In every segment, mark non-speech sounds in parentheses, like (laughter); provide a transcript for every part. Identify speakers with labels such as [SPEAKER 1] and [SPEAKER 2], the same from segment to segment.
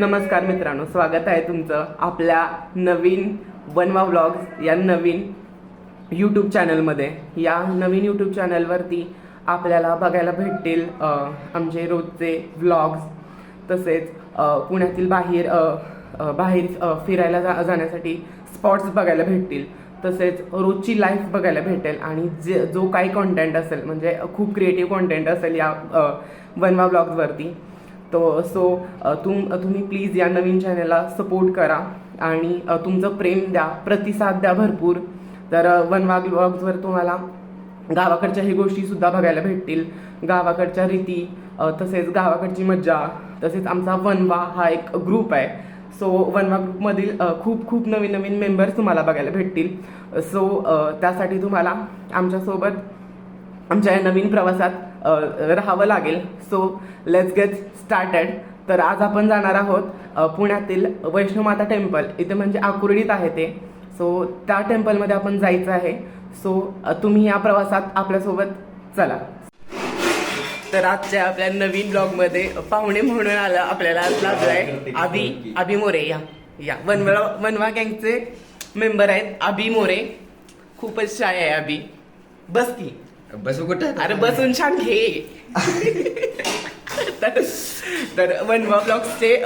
[SPEAKER 1] नमस्कार मित्रांनो स्वागत आहे तुमचं आपल्या नवीन वनवा व्लॉग्स या नवीन यूट्यूब चॅनलमध्ये या नवीन यूट्यूब चॅनलवरती आपल्याला बघायला भेटतील आमचे रोजचे व्लॉग्स तसेच पुण्यातील बाहेर बाहेर फिरायला जा जाण्यासाठी स्पॉट्स बघायला भेटतील तसेच रोजची लाईफ बघायला भेटेल आणि जे जो काही कॉन्टेंट असेल म्हणजे खूप क्रिएटिव्ह कॉन्टेंट असेल या वनवा ब्लॉग्सवरती तो सो तुम तुम्ही प्लीज या नवीन चॅनलला सपोर्ट करा आणि तुमचं प्रेम द्या प्रतिसाद द्या भरपूर. तर वनवाग ब्लॉग्सवर तुम्हाला गावाकडच्या हे गोष्टीसुद्धा बघायला भेटतील. गावाकडच्या रीती तसेच गावाकडची मज्जा तसेच आमचा वनवा हा एक ग्रुप आहे. सो वनवा ग्रुपमधील खूप खूप नवीन नवीन मेंबर्स तुम्हाला बघायला भेटतील. सो त्यासाठी तुम्हाला आमच्यासोबत आमच्या या नवीन प्रवासात राहावं लागेल. सो लेट्स गेट स्टार्टेड तर आज आपण जाणार आहोत पुण्यातील वैष्णोमाता टेम्पल. इथे म्हणजे आकुर्डीत आहे ते. सो त्या टेम्पलमध्ये आपण जायचं आहे. सो तुम्ही या प्रवासात आपल्यासोबत चला. तर आजच्या आपल्या नवीन ब्लॉगमध्ये पाहुणे म्हणून आलं आपल्याला आज लागलाय आबी आबी मोरे. या. या. वनवा वनवा गँगचे मेंबर आहेत आबी मोरे. खूपच शाय आहे आबी. बस की
[SPEAKER 2] बसू कुठं?
[SPEAKER 1] अरे बसून छान घे. तर तर वनवा ब्लॉग्सचे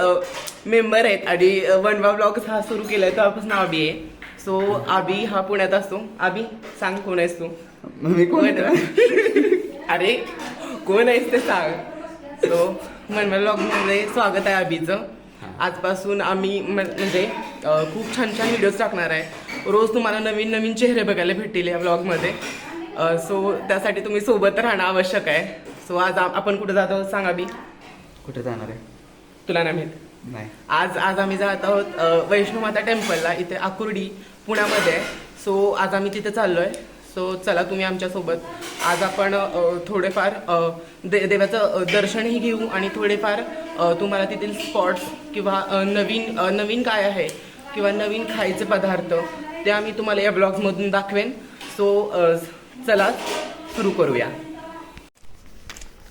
[SPEAKER 1] मेंबर आहेत आणि वनवा ब्लॉग्स हा सुरू केलाय तेव्हापासून आबी आहे. सो आबी हा पुण्यात असतो. आबी सांग कोण आहेस तू?
[SPEAKER 2] मी कोण?
[SPEAKER 1] अरे कोण आहेस ते सांग. सो वनवा ब्लॉगमध्ये स्वागत आहे आबीचं आजपासून आम्ही म्हण- म्हणजे खूप छान छान व्हिडिओज टाकणार आहे. रोज तुम्हाला नवीन नवीन चेहरे बघायला भेटतील या ब्लॉगमध्ये सो त्यासाठी तुम्ही सोबत राहणं आवश्यक आहे. सो आज आपण कुठे जात आहोत सांगा बी.
[SPEAKER 2] कुठे जाणार आहे?
[SPEAKER 1] तुला नाही माहीत?
[SPEAKER 2] नाही.
[SPEAKER 1] आज आज आम्ही जात आहोत अ, वैष्णोमाता टेम्पलला इथे आकुर्डी पुण्यामध्ये. आहे सो आज आम्ही तिथे चाललोय. सो चला तुम्ही आमच्यासोबत आज आपण अ, थोडेफार अ, दे देवाचं अ, दर्शनही घेऊ आणि थोडेफार अ, तुम्हाला तेथील स्पॉट्स किंवा अ, नवीन अ, नवीन काय आहे किंवा नवीन खायचे पदार्थ ते आम्ही तुम्हाला या ब्लॉग्समधून दाखवेन. सो चला सुरू करूया.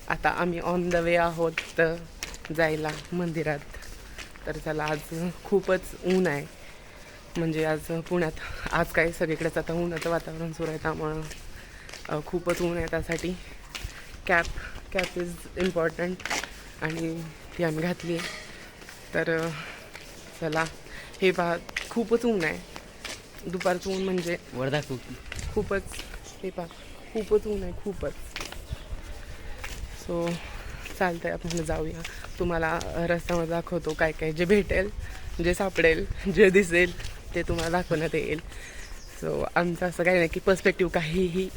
[SPEAKER 1] आता आम्ही ऑन द वे आहोत तर जायला मंदिरात. तर चला आज खूपच ऊन आहे. म्हणजे आज पुण्यात आज काय सगळीकडेच आता उन्हाचं वातावरण सुरू आहे त्यामुळं खूपच ऊन आहे त्यासाठी. कॅप कॅप इज इम्पॉर्टंट आणि ती आम्ही घातली आहे. तर चला हे पहा खूपच ऊन आहे. दुपारचं ऊन म्हणजे
[SPEAKER 2] वर दाखवू
[SPEAKER 1] खूपच हे पहा खूपच ऊन आहे खूपच. सो चालतंय आपण जाऊया. तुम्हाला रस्त्यामध्ये दाखवतो काय काय जे भेटेल जे सापडेल जे दिसेल ते तुम्हाला दाखवण्यात येईल. सो आमचं असं काही नाही की पर्स्पेक्टिव्ह काहीही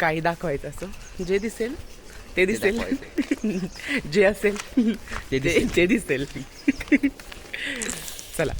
[SPEAKER 1] काही दाखवायचं असं. जे दिसेल ते (laughs) दिसेल. जे असेल
[SPEAKER 2] ते
[SPEAKER 1] दिसेल. (laughs) चला.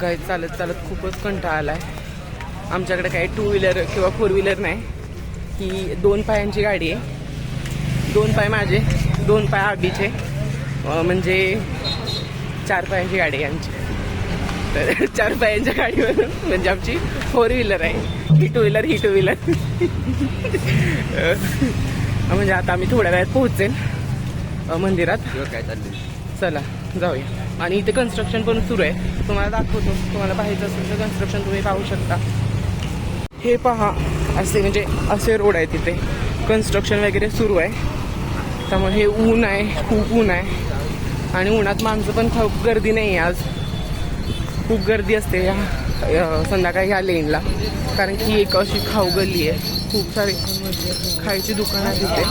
[SPEAKER 1] गाय चालत चालत खूपच कंटाळा आला आहे आमच्याकडे काही टू व्हीलर किंवा फोर व्हीलर नाही. ही दोन पायांची गाडी आहे. दोन पाय माझे दोन पाय आबीचे. म्हणजे चार पायांची गाडी आहे आमची. तर (laughs) चार पायांच्या गाडीवर म्हणजे आमची फोर व्हीलर आहे. ही टू व्हीलर ही टू व्हीलर म्हणजे आता आम्ही थोड्या वेळात पोहोचेल मंदिरात.
[SPEAKER 2] काय चाललंय?
[SPEAKER 1] चला. जाऊया. आणि इथे कन्स्ट्रक्शन पण सुरू आहे. तुम्हाला दाखवतो. तुम्हाला पाहायचं असेल तर कन्स्ट्रक्शन तुम्ही पाहू शकता. हे पहा. असे म्हणजे असे रोड आहे तिथे कन्स्ट्रक्शन वगैरे सुरू आहे. त्यामुळे हे ऊन आहे. खूप ऊन आहे. आणि उन्हात माणसं पण खूप गर्दी नाही आहे आज. खूप गर्दी असते या संध्याकाळी ह्या लेनला कारण की एक अशी खाऊ गल्ली आहे. खूप सारी खायची दुकानं तिथे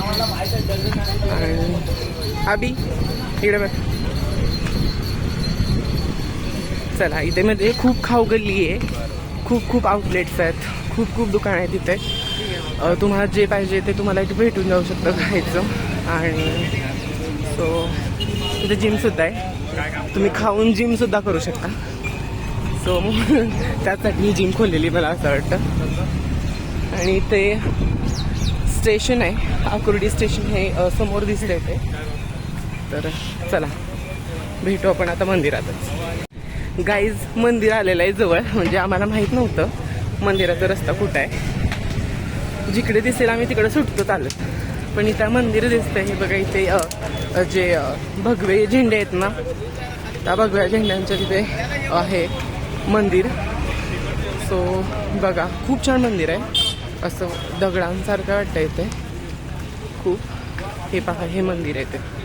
[SPEAKER 1] आणि आबी इकडे बघ. चला इथे मध्ये खूप खाऊ गल्ली आहे. खूप खूप आउटलेट्स आहेत. खूप खूप दुकान आहेत तिथे तुम्हाला जे पाहिजे ते तुम्हाला इथे भेटून जाऊ शकतं खायचं आणि सो तिथे जिमसुद्धा आहे. तुम्ही खाऊन जिमसुद्धा करू शकता. सो (laughs) त्यासाठी मी जिम खोललेली मला असं वाटतं. आणि ते स्टेशन आहे. आकुर्डी स्टेशन हे समोर दिसले ते. तर चला भेटू आपण आता मंदिरातच. गाईज मंदिर आलेलं आहे जवळ म्हणजे आम्हाला माहीत नव्हतं मंदिराचा रस्ता कुठं आहे. जिकडे दिसेल आम्ही तिकडे सुटतो चालत. पण इथं मंदिर दिसतंय हे बघा इथे जे भगवे झेंडे आहेत ना त्या भगव्या झेंड्यांच्या तिथे आहे मंदिर. सो बघा खूप छान मंदिर आहे. असं दगडांसारखं वाटतं इथे. खूप. हे पहा हे मंदिर आहे ते.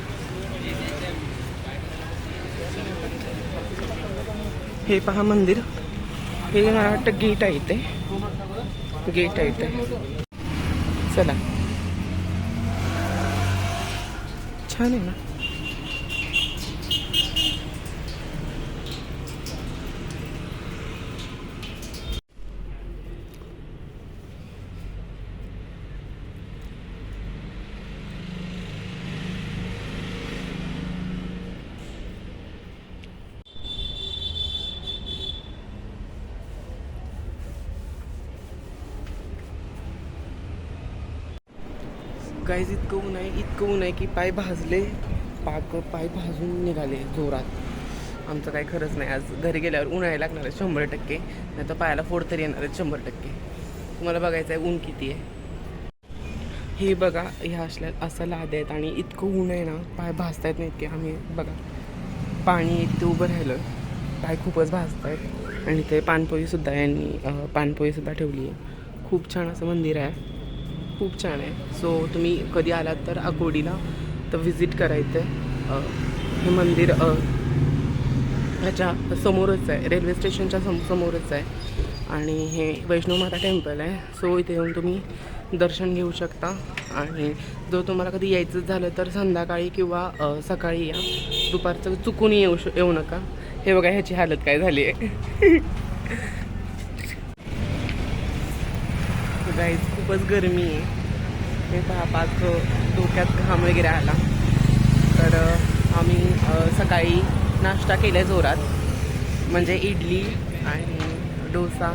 [SPEAKER 1] हे पहा मंदिर. हे मला वाटतं गेट आहे इथे. गेट आहे इथे. चला. छान आहे ना? गाईज इतकं ऊन आहे इतकं ऊन आहे की पाय भाजले पाक पाय भाजून निघाले जोरात. आमचं काही खरंच नाही. आज घरी गेल्यावर उन्हाळी लागणार आहे शंभर टक्के. नाही तर पायाला फोड तरी येणार आहेत शंभर टक्के. तुम्हाला बघायचं आहे ऊन किती आहे. हे बघा ह्या असल्या असं लाद आहेत आणि इतकं ऊन आहे ना पाय भाजत आहेत नाही इतके आम्ही बघा. पाणी इथे उभं राहिलं पाय खूपच भाजत आहेत. आणि ते पानपोईसुद्धा यांनी अं, पानपोईसुद्धा ठेवली आहे. खूप छान असं मंदिर आहे. खूप छान आहे. सो तुम्ही कधी आलात तर अकोडीला तर व्हिजिट करायचं आहे हे मंदिर ह्याच्या समोरच आहे. रेल्वे स्टेशनच्या सम समोरच आहे. आणि हे वैष्णव माता टेम्पल आहे. सो इथे येऊन तुम्ही दर्शन घेऊ शकता. आणि जर तुम्हाला कधी यायचं झालं तर संध्याकाळी किंवा सकाळी या. दुपारचं चुकून येऊ श येऊ नका. हे बघा ह्याची हालत काय झाली आहे. (laughs) खूपच गरमी आहे. हे पहा पाच डोक्यात घाम वगैरे आला. तर आम्ही सकाळी नाश्ता केला जोरात. म्हणजे इडली आणि डोसा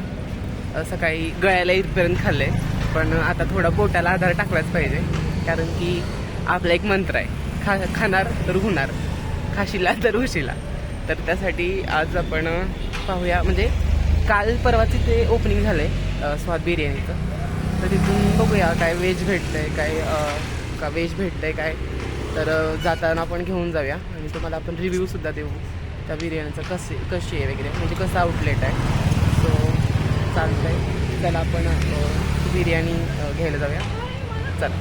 [SPEAKER 1] सकाळी गळ्याला इथपर्यंत खाल्ले पण आता थोडा पोटाला आधार टाकलाच पाहिजे. कारण की आपला एक मंत्र आहे. खा खाणार तर होणार. खाशीला तर उशीला तर त्यासाठी आज आपण पाहूया. म्हणजे काल परवाच ते ओपनिंग झालं आहे स्वाद बिर्याणीचं. तर तिथून बघूया काय व्हेज भेटतंय काय का का भेटतं भेटतंय काय. तर जाताना आपण घेऊन जाऊया आणि तुम्हाला आपण रिव्ह्यूसुद्धा देऊ त्या बिर्याणीचं कसे कशी आहे वगैरे म्हणजे कसं आउटलेट आहे. सो चालतंय. त्याला आपण बिर्याणी घ्यायला जाऊया. चला.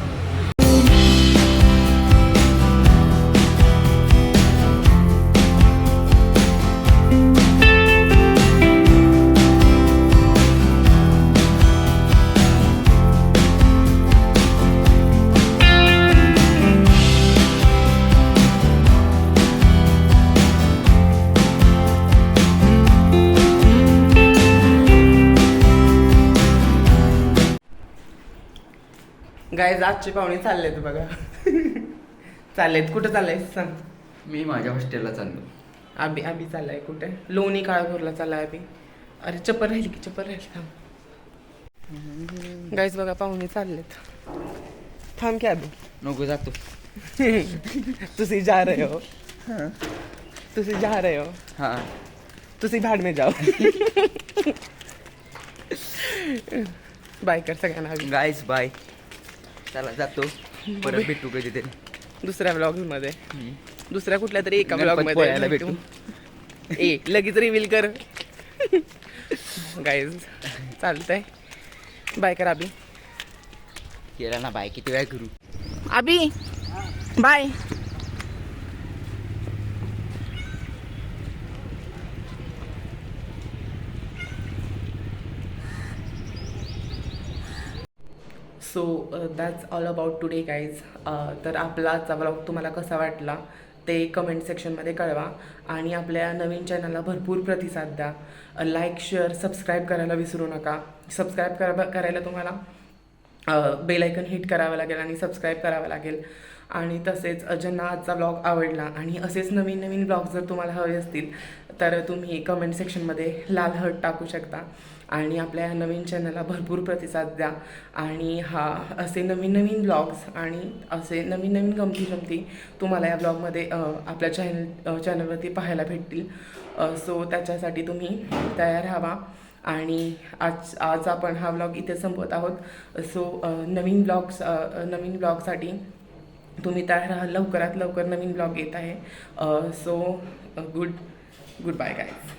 [SPEAKER 1] गाय आजचे पाहुणे चाललेत बघा. चाललेत. कुठं चाललंय सांग.
[SPEAKER 2] मी माझ्या हॉस्टेलला चाललो.
[SPEAKER 1] आबी आबी चाललाय कुठे? लोणी काळापूरला चाललाय आबी. अरे चप्पल राहिली की चप्पल राहिली थांब. गाईज बघा पाहुणे चाललेत. थांब की आबी.
[SPEAKER 2] नको जातो
[SPEAKER 1] तुझी जा रहे हो. तुझी जा रहे हो.
[SPEAKER 2] हा.
[SPEAKER 1] तुझी भाड में जाओ. बाय कर सगळ्यांना अभी.
[SPEAKER 2] गाईज बाय चला जातो. परत भेटू (laughs) कधीतरी.
[SPEAKER 1] दुसऱ्या ब्लॉगमध्ये दुसऱ्या कुठल्या तरी एका ब्लॉगमध्ये
[SPEAKER 2] भेटू.
[SPEAKER 1] ए लगेच रिव्हील कर. गाईज चालतंय. बाय कर अभी
[SPEAKER 2] केला ना बाय किती वेळ करू?
[SPEAKER 1] अभी bye so that's all about today guys तर आपला आजचा ब्लॉग तुम्हाला कसा वाटला ते कमेंट सेक्शनमध्ये कळवा. आणि आपल्या नवीन चॅनलला भरपूर प्रतिसाद द्या. लाईक शेअर सबस्क्राईब करायला विसरू नका. सबस्क्राईब करा करायला तुम्हाला uh, बेलायकन हिट करावं लागेल आणि सबस्क्राईब करावं लागेल. आणि तसेच uh, ज्यांना आजचा ब्लॉग आवडला आणि असेच नवीन नवीन ब्लॉग जर तुम्हाला हवे असतील तर तुम्ही कमेंट सेक्शनमध्ये लाल हट टाकू शकता. आणि आपल्या या नवीन चॅनलला भरपूर प्रतिसाद द्या. आणि हा असे नवीन नवीन ब्लॉग्स आणि असे नवीन नवीन गमती जमती तुम्हाला या ब्लॉगमध्ये आपल्या चॅनल चॅनलवरती पाहायला भेटतील. सो त्याच्यासाठी तुम्ही तयार राहावा. आणि आज आज आपण हा ब्लॉग इथे संपवत आहोत. सो नवीन ब्लॉग्स नवीन ब्लॉगसाठी तुम्ही तयार राहा. लवकरात लवकर नवीन ब्लॉग येत आहे. So good good bye guys